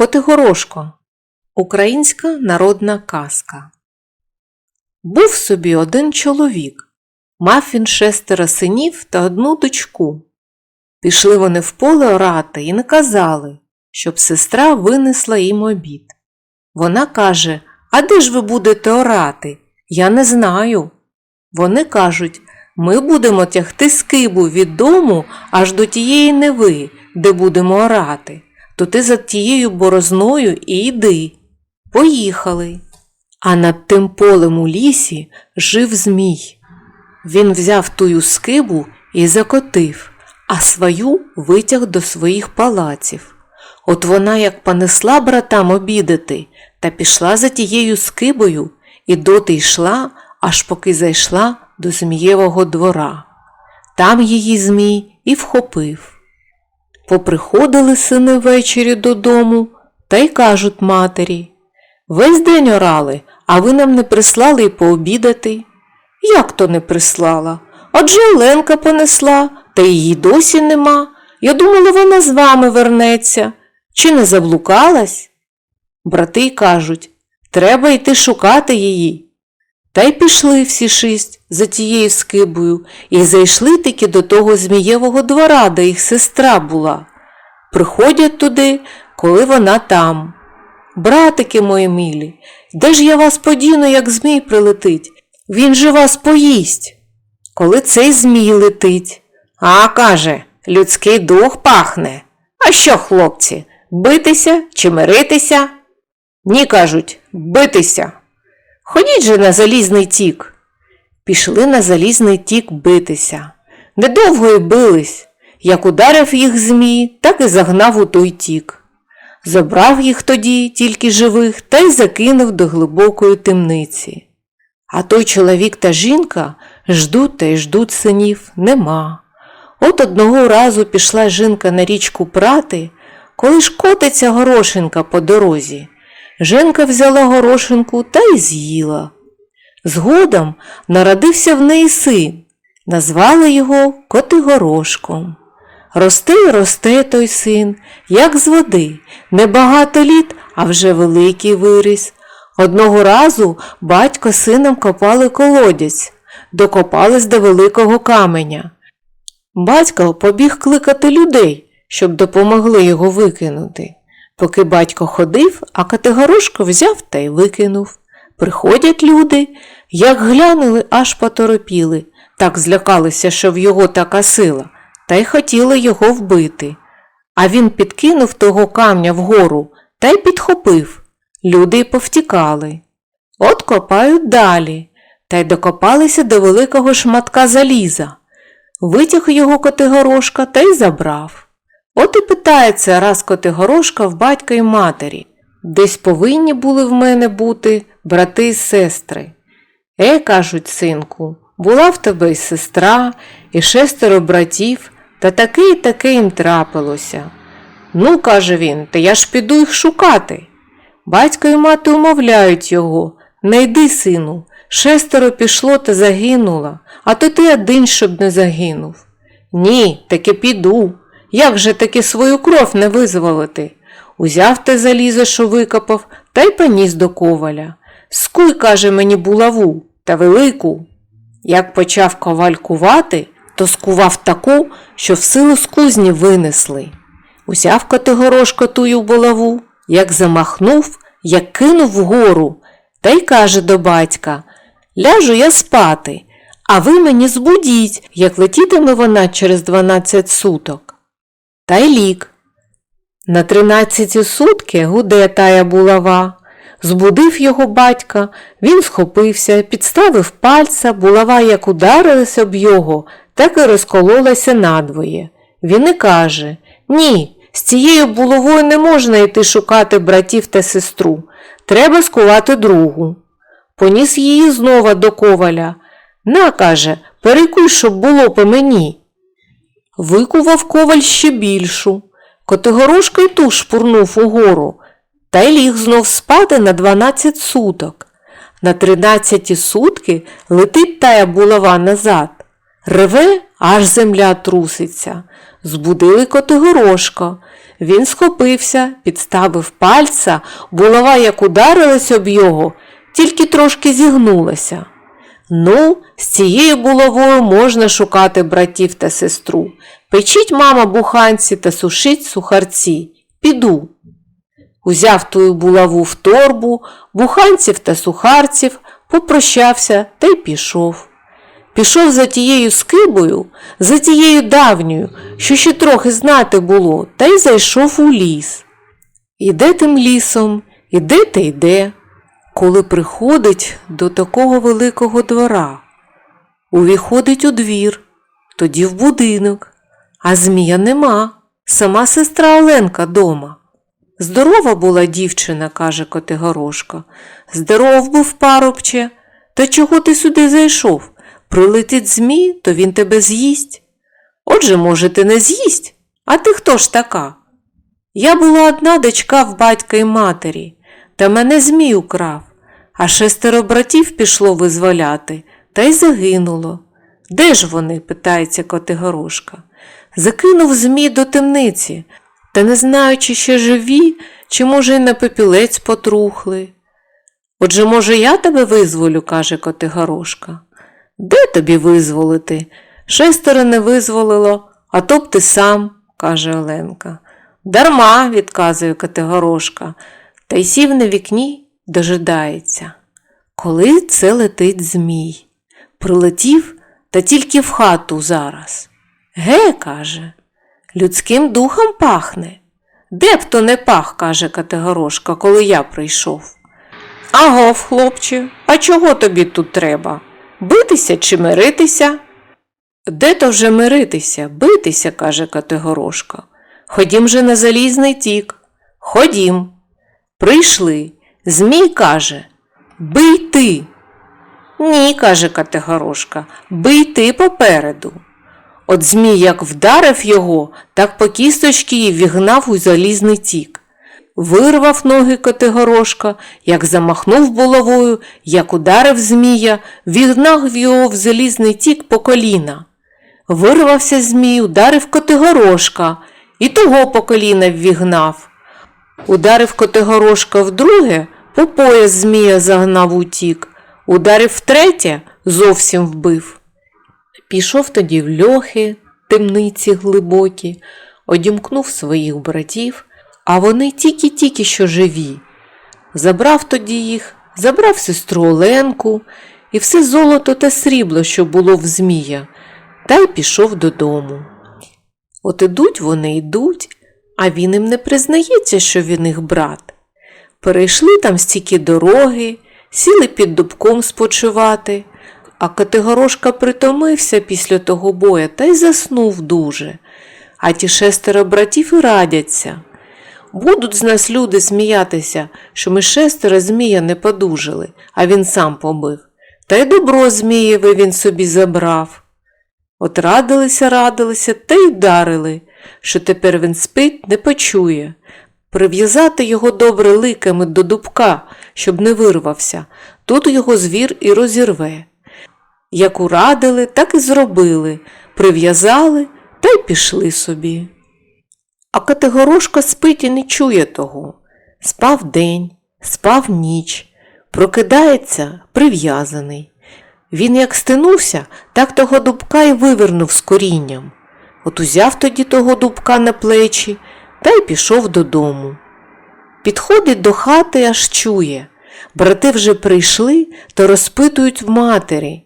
Котигорошко. Українська народна казка. Був собі один чоловік. Мав він шестеро синів та одну дочку. Пішли вони в поле орати і наказали, щоб сестра винесла їм обід. Вона каже: А де ж ви будете орати? Я не знаю. Вони кажуть, ми будемо тягти скибу від дому аж до тієї неви, де будемо орати то ти за тією борозною і йди. Поїхали. А над тим полем у лісі жив Змій. Він взяв тую скибу і закотив, а свою витяг до своїх палаців. От вона як понесла братам обідати та пішла за тією скибою і доти йшла, аж поки зайшла до Змієвого двора. Там її Змій і вхопив. Поприходили сини ввечері додому та й кажуть матері Весь день орали, а ви нам не прислали й пообідати. Як то не прислала? Адже Оленка понесла, та її досі нема. Я думала, вона з вами вернеться. Чи не заблукалась? Брати кажуть треба йти шукати її. Та й пішли всі шість за тією скибою і зайшли таки до того змієвого двора, де їх сестра була. Приходять туди, коли вона там. Братики мої милі, де ж я вас подіну, як змій прилетить? Він же вас поїсть. Коли цей змій летить. А каже, людський дух пахне. А що, хлопці, битися чи миритися? Ні, кажуть, битися. Ходіть же на залізний тік. Пішли на залізний тік битися. Недовго й бились. Як ударив їх змій, так і загнав у той тік. Забрав їх тоді, тільки живих, та й закинув до глибокої темниці. А той чоловік та жінка ждуть та й ждуть синів нема. От одного разу пішла жінка на річку прати, коли ж котиться горошинка по дорозі. Жінка взяла горошинку та й з'їла. Згодом народився в неї син, назвали його Котигорошком. Росте й росте той син, як з води, небагато літ, а вже великий виріс. Одного разу батько з сином копали колодязь, докопались до великого каменя. Батько побіг кликати людей, щоб допомогли його викинути. Поки батько ходив, а Категорошко взяв та й викинув. Приходять люди, як глянули, аж поторопіли, так злякалися, що в його така сила, та й хотіли його вбити. А він підкинув того камня вгору та й підхопив. Люди й повтікали. От копають далі, та й докопалися до великого шматка заліза. Витяг його Котигорошка та й забрав. От і питається раз Котигорошка в батька й матері. Десь повинні були в мене бути брати й сестри. Е, кажуть, синку, була в тебе й сестра, і шестеро братів, та таке й таке їм трапилося. Ну, каже він, та я ж піду їх шукати. Батько і мати умовляють його не йди, сину, шестеро пішло та загинуло, а то ти один, щоб не загинув. Ні, таки піду. Як же таки свою кров не визволити? Узяв те залізо, що викопав, та й поніс до коваля. Скуй, каже мені, булаву та велику. Як почав коваль кувати, то скував таку, що в силу з кузні винесли. Узяв Котигорошко тую булаву, як замахнув, як кинув вгору, та й каже до батька Ляжу я спати, а ви мені збудіть, як летітиме вона через дванадцять суток. Та й лік. На тринадцяті сутки гуде тая булава. Збудив його батька, він схопився, підставив пальця, булава як ударилась об його, так і розкололася надвоє. Він і каже Ні, з цією булавою не можна йти шукати братів та сестру. Треба скувати другу. Поніс її знова до коваля. На, каже, перекуй, щоб було по мені. Викував коваль ще більшу. Котигорошка й ту шпурнув угору, та й ліг знов спати на дванадцять суток. На тринадцяті сутки летить тая булава назад. Реве, аж земля труситься. Збудили Котигорошка. Він схопився, підставив пальця, булава як ударилась об його, тільки трошки зігнулася. Ну, з цією булавою можна шукати братів та сестру. Печіть, мама, буханці та сушіть сухарці. Піду. Узяв тую булаву в торбу, буханців та сухарців, попрощався та й пішов. Пішов за тією скибою, за тією давньою, що ще трохи знати було, та й зайшов у ліс. Іде тим лісом, іде та йде, коли приходить до такого великого двора. Увіходить у двір, тоді в будинок, а змія нема, сама сестра Оленка дома. Здорова була дівчина, каже Котигорошка. Здоров був парубче. Та чого ти сюди зайшов? Прилетить змій, то він тебе з'їсть. Отже, може, ти не з'їсть? А ти хто ж така? Я була одна дочка в батька й матері, та мене змій украв, а шестеро братів пішло визволяти, та й загинуло. Де ж вони? питається Котигорошка. Закинув змій до темниці, та не знаю, чи ще живі, чи, може, й на пепілець потрухли. Отже, може, я тебе визволю, каже Котигорошка. Де тобі визволити? Шестеро не визволило, а то б ти сам, каже Оленка. Дарма, відказує Котигорошка, та й сів на вікні, дожидається. Коли це летить змій? Прилетів та тільки в хату зараз. Ге, каже, людським духом пахне. Де б то не пах, каже Категорошка, коли я прийшов. Агов, хлопче, а чого тобі тут треба? Битися чи миритися? Де то вже миритися, битися, каже Категорошка. Ходім же на залізний тік. Ходім. Прийшли. Змій каже Бий ти. Ні, каже Категорошка, бий ти попереду. От Змій як вдарив його, так по кісточки й вігнав у залізний тік. Вирвав ноги Котигорошка, як замахнув булавою, як ударив Змія, вігнав його в залізний тік по коліна. Вирвався Змій, ударив Котигорошка, і того по коліна ввігнав. Ударив Котигорошка вдруге, по пояс Змія загнав утік, ударив втретє, зовсім вбив. Пішов тоді в льохи, темниці глибокі, одімкнув своїх братів, а вони тільки-тільки що живі. Забрав тоді їх, забрав сестру Оленку і все золото та срібло, що було в Змія, та й пішов додому. От ідуть вони йдуть, а він їм не признається, що він їх брат. Перейшли там стільки дороги, сіли під дубком спочивати, а Категорошка притомився після того боя та й заснув дуже. А ті шестеро братів і радяться. Будуть з нас люди сміятися, що ми шестеро змія не подужали, а він сам побив. Та й добро Змієве він собі забрав. От радилися, радилися та й вдарили, що тепер він спить, не почує. Прив'язати його добре ликами до дубка, щоб не вирвався, тут його звір і розірве. Як урадили, так і зробили, прив'язали та й пішли собі. А Категорошка спить і не чує того. Спав день, спав ніч, прокидається прив'язаний. Він як стинувся, так того дубка й вивернув з корінням. От узяв тоді того дубка на плечі та й пішов додому. Підходить до хати, аж чує. Брати вже прийшли, то розпитують в матері.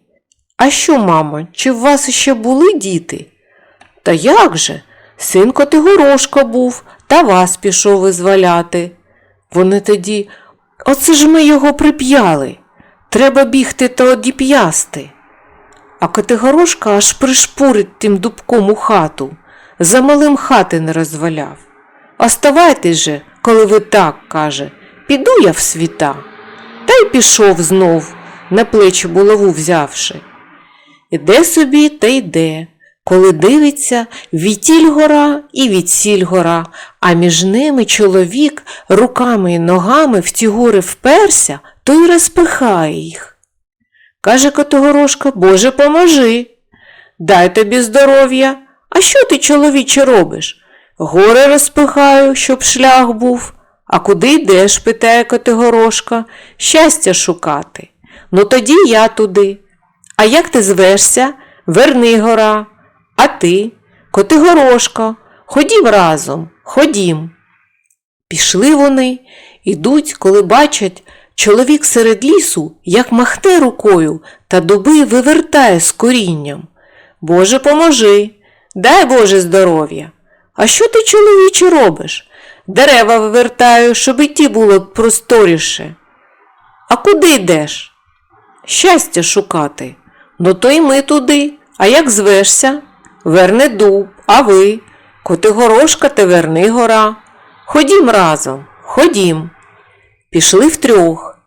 А що, мамо, чи в вас ще були діти? Та як же? Син Котигорошка був, та вас пішов визволяти. Вони тоді, оце ж ми його прип'яли. Треба бігти та одіп'ясти. А Котигорошка аж пришпурить тим дубком у хату, за малим хати не розваляв. Оставайтесь же, коли ви так, каже, піду я в світа. Та й пішов знов, на плечі булаву взявши. Іде собі та йде, коли дивиться, вітіль гора і відсіль гора, а між ними чоловік руками й ногами в ті гори вперся, то й розпихає їх. Каже Котогорошка, Боже, поможи. Дай тобі здоров'я. А що ти, чоловіче, робиш? Гори розпихаю, щоб шлях був. А куди йдеш? питає Котигорошка. Щастя шукати. Ну тоді я туди. А як ти звешся? Вернигора. А ти? Котигорошка. Ходім разом, ходім. Пішли вони, ідуть, коли бачать, чоловік серед лісу, як махне рукою та дуби вивертає з корінням. Боже, поможи, дай Боже здоров'я. А що ти, чоловіче, робиш? Дерева вивертаю, щоб і ті було просторіше. А куди йдеш? Щастя шукати. Ну то й ми туди. А як звешся? Верне дуб, а ви? Котигорошка та верни гора. Ходім разом, ходім. Пішли втрьох.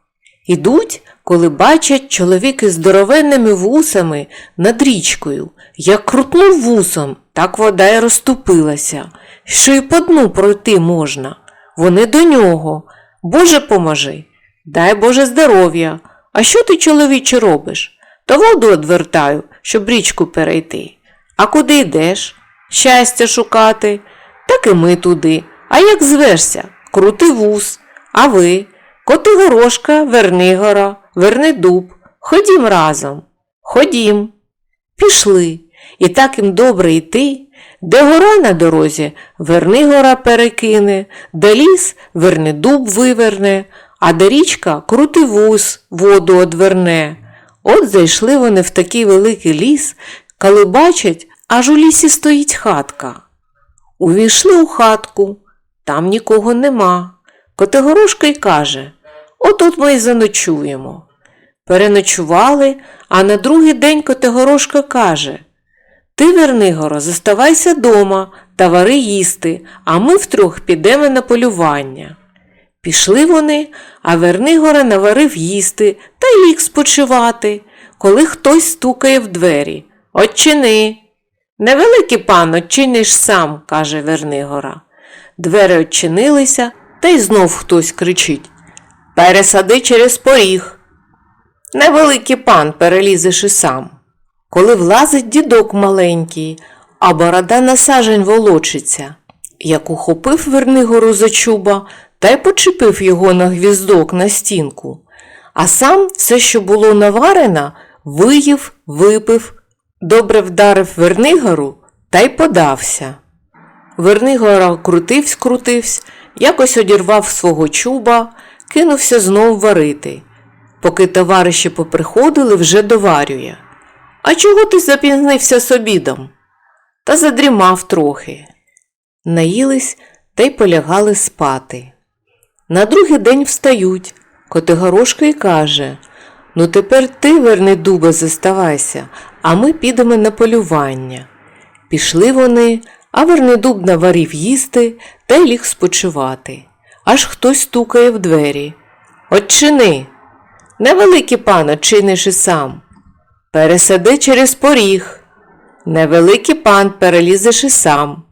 Ідуть, коли бачать чоловік із здоровенними вусами над річкою. Як крутнув вусом, так вода й розступилася, що й по дну пройти можна. Вони до нього. Боже поможи, дай Боже здоров'я. А що ти, чоловіче, робиш? Та воду одвертаю, щоб річку перейти. А куди йдеш? Щастя шукати. Так і ми туди. А як звешся? Крути вус. А ви? Котигорошка, Вернигора, Вернидуб. Ходім разом. Ходім. Пішли. І так їм добре йти. Де гора на дорозі, Вернигора перекине, де ліс Вернидуб виверне, а де річка крути вус, воду одверне. От зайшли вони в такий великий ліс, коли бачать, аж у лісі стоїть хатка. Увійшли у хатку, там нікого нема. Котигорошка й каже Отут ми й заночуємо. Переночували, а на другий день Котигорошка каже Ти, Вернигоро, заставайся дома та вари їсти, а ми втрьох підемо на полювання. Пішли вони, а Вернигора наварив їсти та ліг спочивати, коли хтось стукає в двері. Отчини. Невеликий пан, отчиниш сам, каже Вернигора. Двері очинилися, та й знов хтось кричить. Пересади через поріг. Невеликий пан перелізеш і сам. Коли влазить дідок маленький, а борода на сажень волочиться, як ухопив Вернигору за чуба та й почепив його на гвіздок на стінку, а сам все, що було наварено, виїв, випив, добре вдарив Вернигору та й подався. Вернигора крутивсь, крутивсь, якось одірвав свого чуба, кинувся знов варити. Поки товариші поприходили, вже доварює. А чого ти запізнився з обідом? Та задрімав трохи. Наїлись та й полягали спати. На другий день встають. Котигорошка й каже Ну тепер ти, верни дуба, заставайся, а ми підемо на полювання. Пішли вони, а Вернедуб наварив їсти та й ліг спочивати. Аж хтось стукає в двері. Отчини. Невеликий пан, очиниш і сам. Пересади через поріг. Невеликий пан перелізеш і сам.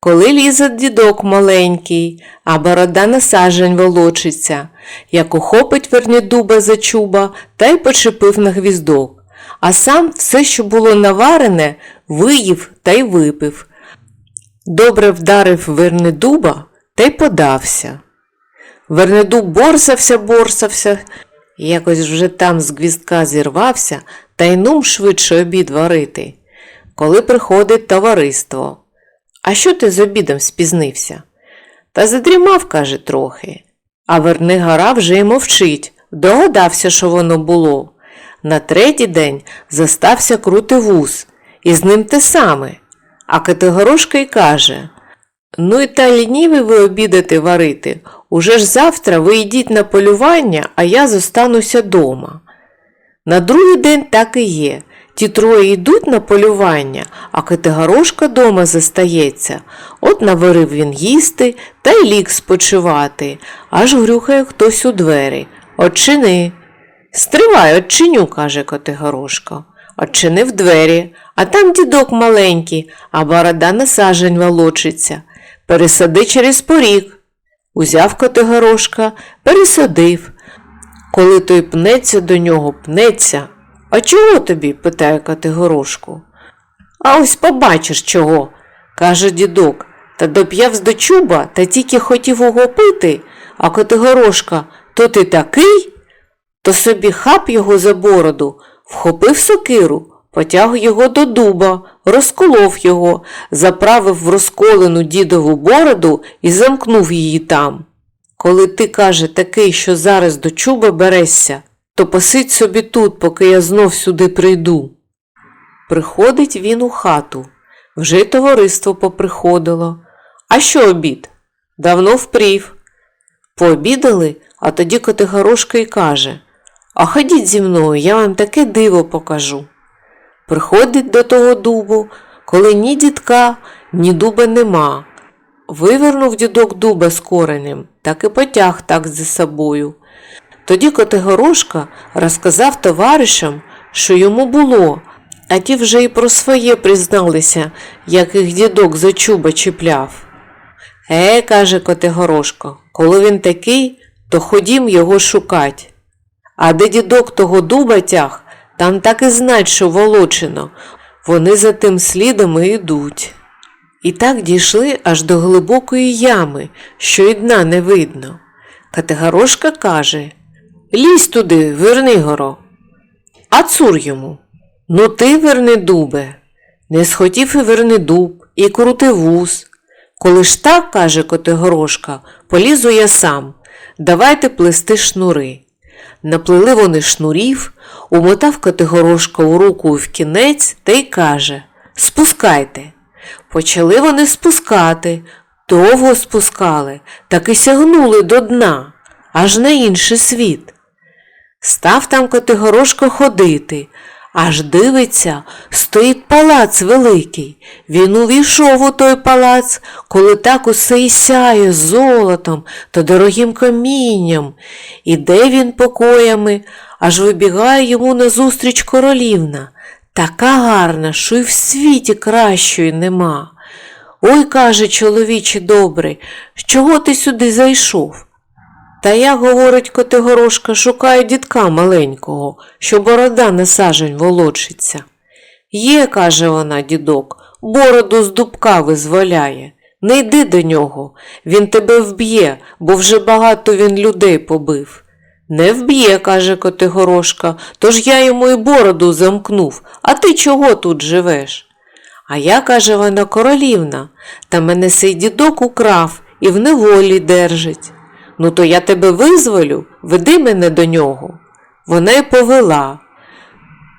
Коли лізе дідок маленький, а борода на сажень волочиться, як ухопить Вернідуба за чуба та й почепив на гвіздок, а сам все, що було наварене, виїв та й випив. Добре вдарив Вернедуба та й подався. Вернедуб борсався, борсався, якось вже там з гвіздка зірвався та й нум швидше обід варити. Коли приходить товариство. А що ти з обідом спізнився? Та задрімав, каже, трохи. А Вернигора вже й мовчить, догадався, що воно було. На третій день застався крути вуз, і з ним те саме. А Категорошка й каже Ну і та лініві ви обідати варити. Уже ж завтра ви йдіть на полювання, а я зостануся дома. На другий день так і є. Ті троє йдуть на полювання, а Категорошка дома застається. От наварив він їсти та й ліг спочивати, аж грюхає хтось у двері. Отчини. Стривай, отчиню, каже Категорошка. Отчинив двері, а там дідок маленький, а борода на сажень волочиться. Пересади через поріг. Узяв Категорошка, пересадив. Коли той пнеться до нього, пнеться. А чого тобі? питає Категорошку. А ось побачиш чого, каже дідок. Та доп'явсь до чуба та тільки хотів угопити, а Котигорошка то ти такий, то собі хап його за бороду, вхопив сокиру, потяг його до дуба, розколов його, заправив в розколену дідову бороду і замкнув її там. Коли ти, каже, такий, що зараз до чуба берешся, то посидь собі тут, поки я знов сюди прийду. Приходить він у хату. Вже й товариство поприходило. А що обід? Давно впрів. Пообідали, а тоді Котигорошка й каже А ходіть зі мною, я вам таке диво покажу. Приходить до того дубу, коли ні дідка, ні дуба нема. Вивернув дідок дуба з коренем, так і потяг так за собою. Тоді Котигорошка розказав товаришам, що йому було, а ті вже й про своє призналися, як їх дідок за чуба чіпляв. Е, каже Котигорошко, коли він такий, то ходім його шукать. А де дідок того дуба тяг, там так і знать, що волочено, вони за тим слідом і йдуть. І так дійшли аж до глибокої ями, що й дна не видно. Категорошка каже Лізь туди, Вернигоро. А цур йому. Ну ти, верни дубе. Не схотів і верни дуб, і крути вуз. Коли ж так, каже Котигорошка, полізу я сам. Давайте плести шнури. Наплели вони шнурів, умотав Котигорошка у руку в кінець та й каже Спускайте. Почали вони спускати, довго спускали, так і сягнули до дна, аж на інший світ. Став там Котигорошко ходити, аж дивиться, стоїть палац великий. Він увійшов у той палац, коли так усе і сяє золотом та дорогим камінням. Іде він покоями, аж вибігає йому назустріч королівна. Така гарна, що й в світі кращої нема. Ой, каже чоловіче добрий, чого ти сюди зайшов? Та я, говорить Котигорошка, шукаю дітка маленького, що борода на сажень волочиться. Є, каже вона, дідок, бороду з дубка визволяє. Не йди до нього, він тебе вб'є, бо вже багато він людей побив. Не вб'є, каже Котигорошка, тож я йому і бороду замкнув, а ти чого тут живеш? А я, каже вона, королівна, та мене сей дідок украв і в неволі держить. Ну, то я тебе визволю, веди мене до нього. Вона й повела.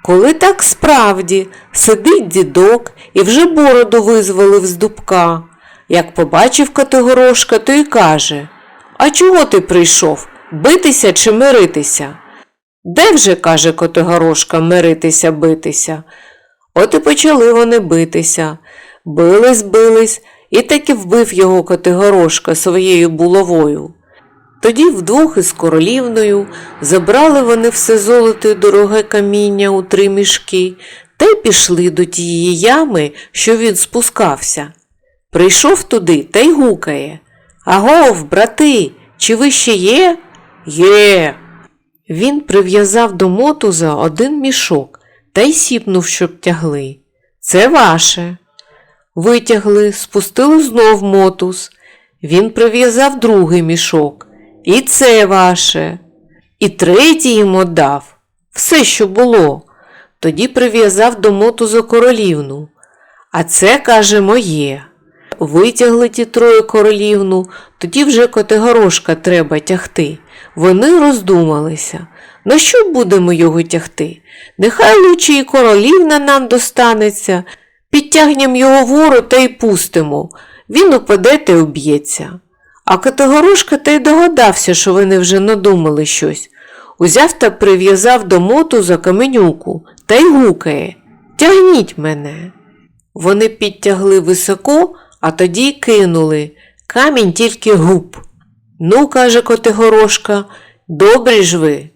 Коли так справді сидить дідок і вже бороду визволив з дубка. Як побачив Котигорошка, то й каже А чого ти прийшов? Битися чи миритися? Де вже, каже Котигорошка, миритися, битися? От і почали вони битися. Бились, бились, і таки вбив його Котигорошка своєю булавою. Тоді вдвох із королівною забрали вони все золото й дороге каміння у три мішки та й пішли до тієї ями, що він спускався. Прийшов туди та й гукає Агов, брати, чи ви ще є? Є. Він прив'язав до мотуза один мішок та й сіпнув, щоб тягли. Це ваше. Витягли, спустили знов мотуз. Він прив'язав другий мішок. І це ваше. І третій їм отдав. Все, що було. Тоді прив'язав до мотуза королівну. А це, каже, моє. Витягли ті троє королівну, тоді вже Котигорошка треба тягти. Вони роздумалися. На що будемо його тягти? Нехай лучше і королівна нам достанеться, підтягнемо його вору та й пустимо. Він упаде та й уб'ється. А Котигорошка та й догадався, що вони вже надумали щось. Узяв та прив'язав до мотуза каменюку та й гукає Тягніть мене. Вони підтягли високо, а тоді кинули. Камінь тільки губ. Ну, каже Котигорошка, добрі ж ви.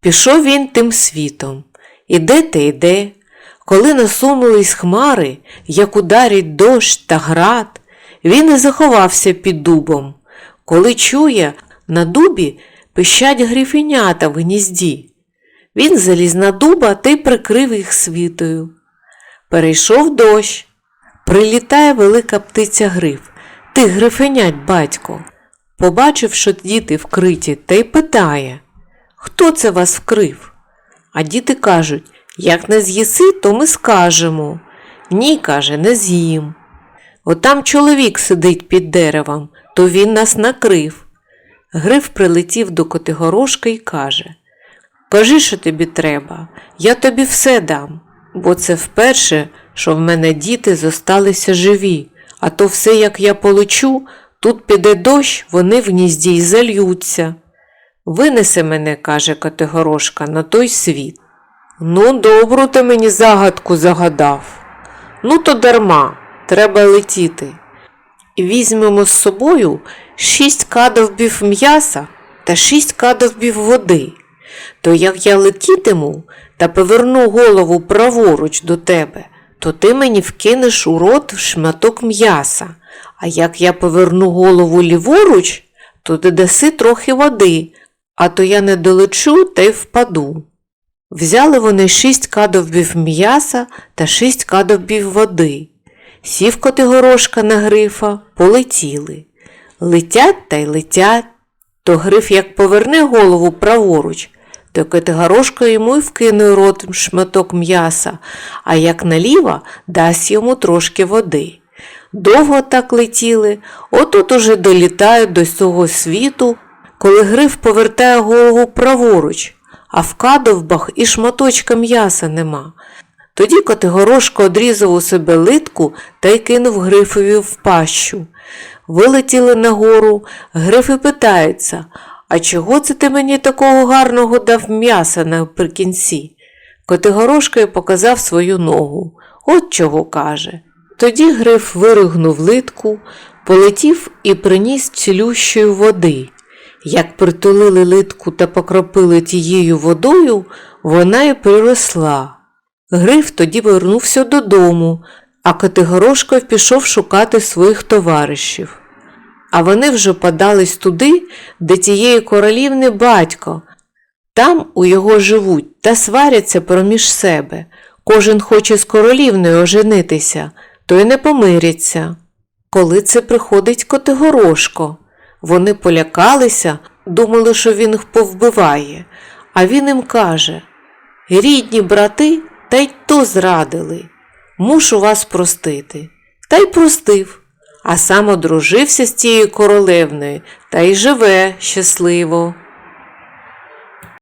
Пішов він тим світом. Іде та йде. Коли насунулись хмари, як ударить дощ та град, він і заховався під дубом. Коли чує, на дубі пищать грифенята в гнізді. Він заліз на дуба та й прикрив їх світою. Перейшов дощ. Прилітає велика птиця гриф, Ти грифенять, батько. Побачив, що діти вкриті, та й питає Хто це вас вкрив? А діти кажуть як не з'їси, то ми скажемо. Ні, каже, не з'їм. Отам чоловік сидить під деревом, то він нас накрив. Гриф прилетів до Котигорошка і каже Кажи, що тобі треба, я тобі все дам, бо це вперше, що в мене діти зосталися живі, а то все, як я полечу, тут піде дощ, вони в гнізді й зальються. Винеси мене, каже Котигорошка, на той світ. Ну, добру ти мені загадку загадав. Ну, то дарма, треба летіти. Візьмемо з собою шість кадовбів м'яса та шість кадовбів води. То як я летітиму та поверну голову праворуч до тебе, то ти мені вкинеш у рот шматок м'яса, а як я поверну голову ліворуч, то ти даси трохи води, а то я не долечу та й впаду. Взяли вони шість кадовбів м'яса та шість кадовбів води. Сів Котигорошка на грифа, полетіли. Летять та й летять. То гриф як поверне голову праворуч, то Котигорошка йому й вкине рот шматок м'яса, а як наліво дасть йому трошки води. Довго так летіли, отут уже долітають до цього світу, коли гриф повертає голову праворуч, а в кадовбах і шматочка м'яса нема. Тоді Котигорошко одрізав у себе литку та й кинув грифові в пащу. Вилетіли нагору, гриф і питається, а чого це ти мені такого гарного дав м'яса наприкінці? Котигорошко й показав свою ногу. От чого каже. Тоді гриф виригнув литку, полетів і приніс цілющої води. Як притулили литку та покропили тією водою, вона й приросла. Гриф тоді вернувся додому, а Котигорошко пішов шукати своїх товаришів. А вони вже подались туди, де тієї королівни батько. Там у його живуть та сваряться проміж себе. Кожен хоче з королівною оженитися, то й не помиряться. Коли це приходить Котигорошко, вони полякалися, думали, що він їх повбиває, а він їм каже Рідні брати, та й то зрадили. Мушу вас простити. Та й простив, а сам одружився з тією королевною та й живе щасливо.